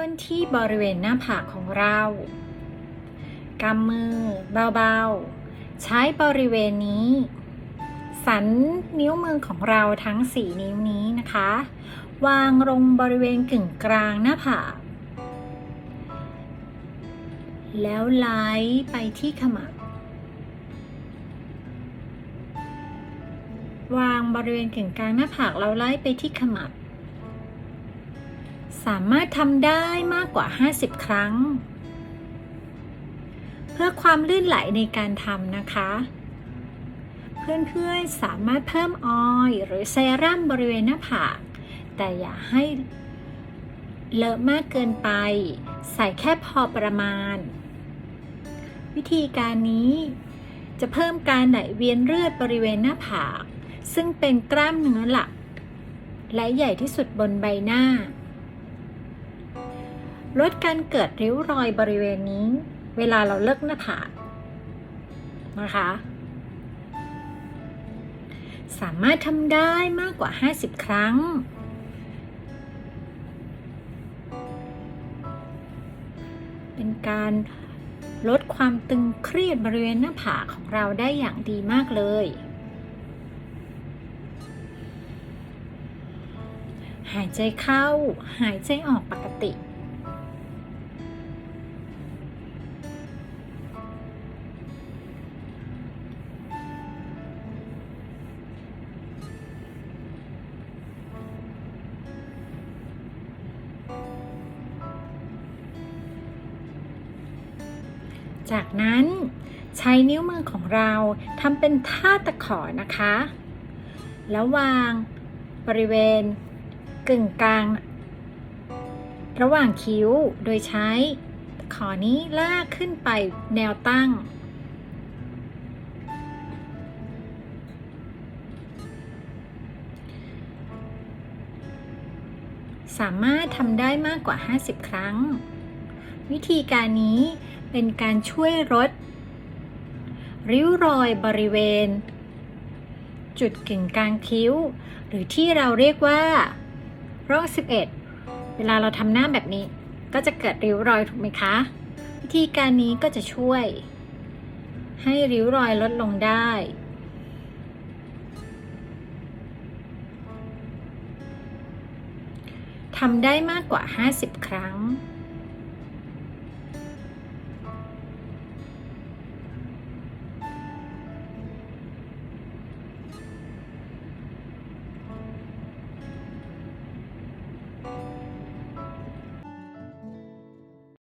ต้นที่บริเวณหน้าผากของเรากำมือเบาๆ ใช้บริเวณนี้ สันนิ้วมือของเราทั้ง4นิ้วนี้นะคะ วางลงบริเวณกึ่งกลางหน้าผาก แล้วไหลไปที่ขมับวางบริเวณกึ่งกลางหน้าผากแล้วไล่ไปที่ขมับ สามารถทำได้มากกว่า 50 ครั้ง เพื่อความลื่นไหลในการทำนะคะ เพื่อนๆสามารถเพิ่มออยหรือเซรั่มบริเวณหน้าผาก แต่อย่าให้เลอะมากเกินไป ใส่แค่พอประมาณ วิธีการนี้จะเพิ่มการไหลเวียนเลือดบริเวณหน้าผาก ซึ่งเป็นกล้ามเนื้อหลัก และใหญ่ที่สุดบนใบหน้า ลดการเกิดริ้วรอยบริเวณนี้ เวลาเราเลิกหน้าผากนะคะ สามารถทำได้มากกว่า 50 ครั้ง เป็นการลดความตึงเครียดบริเวณหน้าผากของเราได้อย่างดีมากเลย หายใจเข้า หายใจออกปกติ จากนั้นใช้นิ้วมือของเราทำเป็นท่าตะขอนะคะ แล้ววางบริเวณกึ่งกลาง ระหว่างคิ้วโดยใช้ตะขอนี้ลากขึ้นไปแนวตั้ง สามารถทำได้มากกว่า 50 ครั้ง วิธีการนี้เป็นการช่วยลดริ้วรอยบริเวณ จุดกึ่งกลางคิ้ว หรือที่เราเรียกว่าร่อง11 เวลาเราทำหน้าแบบนี้ ก็จะเกิดริ้วรอยถูกไหมคะ วิธีการนี้ก็จะช่วย ให้ริ้วรอยลดลงได้ทำได้มากกว่า 50 ครั้ง